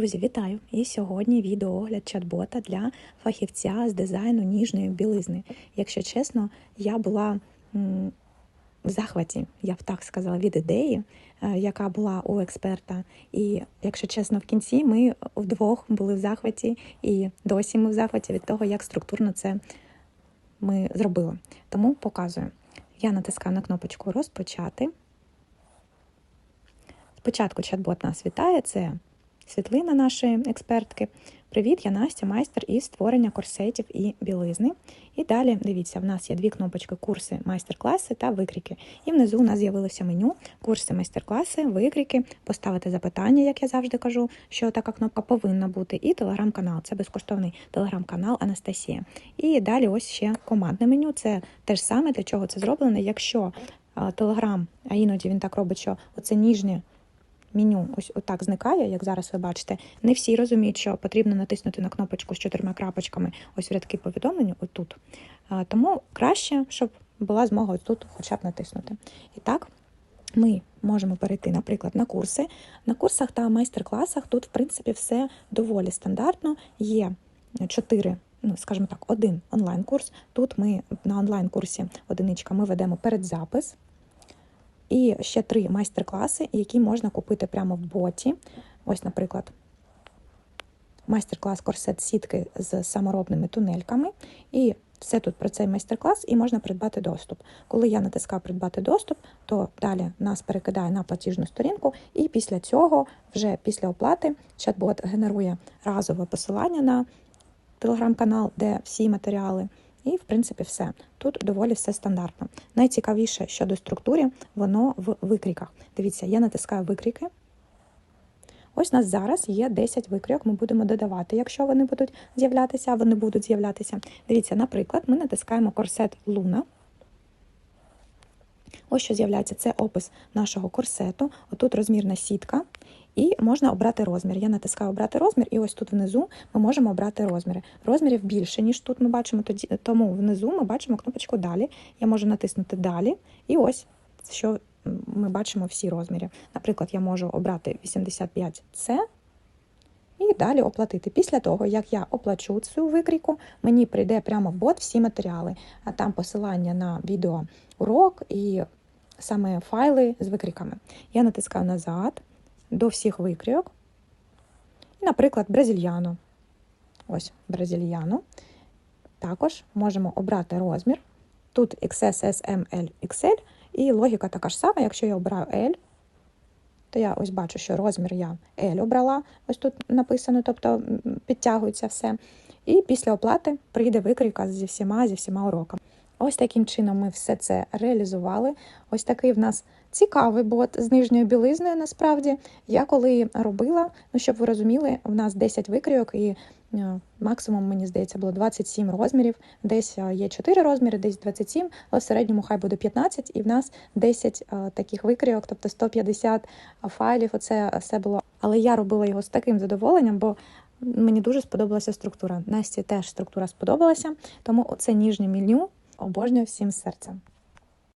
Друзі, вітаю! І сьогодні відеоогляд чат-бота для фахівця з дизайну ніжної білизни. Якщо чесно, я була в захваті, я б так сказала, від ідеї, е, яка була у експерта. І якщо чесно, в кінці ми вдвох були в захваті, і досі ми в захваті від того, як структурно це ми зробили. Тому показую. Я натискаю на кнопочку Розпочати. Спочатку чат-бот нас вітає. Це світлина нашої експертки. Привіт, я Настя, майстер із створення корсетів і білизни. І далі дивіться, в нас є дві кнопочки курси, майстер-класи та викрики. І внизу у нас з'явилося меню курси, майстер-класи, викрики, поставити запитання, як я завжди кажу, що така кнопка повинна бути. І телеграм-канал. Це безкоштовний телеграм-канал Анастасія. І далі ось ще командне меню. Це те ж саме, для чого це зроблено. Якщо телеграм, а іноді він так робить, що оце ніжнє меню ось отак зникає, як зараз ви бачите. Не всі розуміють, що потрібно натиснути на кнопочку з чотирма крапочками ось рядки повідомлення, отут. Тому краще, щоб була змога ось тут хоча б натиснути. І так, ми можемо перейти, наприклад, на курси. На курсах та майстер-класах тут, в принципі, все доволі стандартно. Є чотири. Ну, скажімо так, один онлайн-курс. Тут ми на онлайн-курсі одиничка ми ведемо передзапис. І ще три майстер-класи, які можна купити прямо в боті. Ось, наприклад, майстер-клас корсет сітки з саморобними тунельками. І все тут про цей майстер-клас, і можна придбати доступ. Коли я натискаю придбати доступ, то далі нас перекидає на платіжну сторінку, і після цього, вже після оплати, чат-бот генерує разове посилання на телеграм-канал, де всі матеріали. І, в принципі, все. Тут доволі все стандартно. Найцікавіше щодо структури, воно в викріках. Дивіться, я натискаю викрики. Ось у нас зараз є 10 викрійок, ми будемо додавати, якщо вони будуть з'являтися, а вони будуть з'являтися. Дивіться, наприклад, ми натискаємо корсет Луна. Ось що з'являється, це опис нашого корсету. Отут розмірна сітка. І можна обрати розмір. Я натискаю обрати розмір, і ось тут внизу ми можемо обрати розміри. Розмірів більше, ніж тут ми бачимо, тоді, тому внизу ми бачимо кнопочку Далі. Я можу натиснути Далі, і ось що ми бачимо всі розміри. Наприклад, я можу обрати 85С. І далі оплатити. Після того, як я оплачу цю викрійку, мені прийде прямо в бот всі матеріали, а там посилання на відеоурок і саме файли з викріками. Я натискаю назад до всіх викрійок. Наприклад, бразильяну. Ось бразильяну. Також можемо обрати розмір. Тут XS, S, M, L, XL. І логіка така ж сама, якщо я обираю L, то я ось бачу, що розмір я L обрала, ось тут написано, тобто підтягується все. І після оплати прийде викрійка зі всіма зі всіма уроками. Ось таким чином ми все це реалізували. Ось такий в нас цікавий бот з нижньою білизною. Насправді, я коли робила, ну щоб ви розуміли, в нас 10 викрійок і е, максимум, мені здається, було 27 розмірів. Десь е, є 4 розміри, десь 27, але в середньому хай буде 15, і в нас 10 е, таких викрійок, тобто 150 файлів. Оце все було. Але я робила його з таким задоволенням, бо. Мені дуже сподобалася структура. Насті теж структура сподобалася, тому оце ніжнє меню обожнюю всім серцем.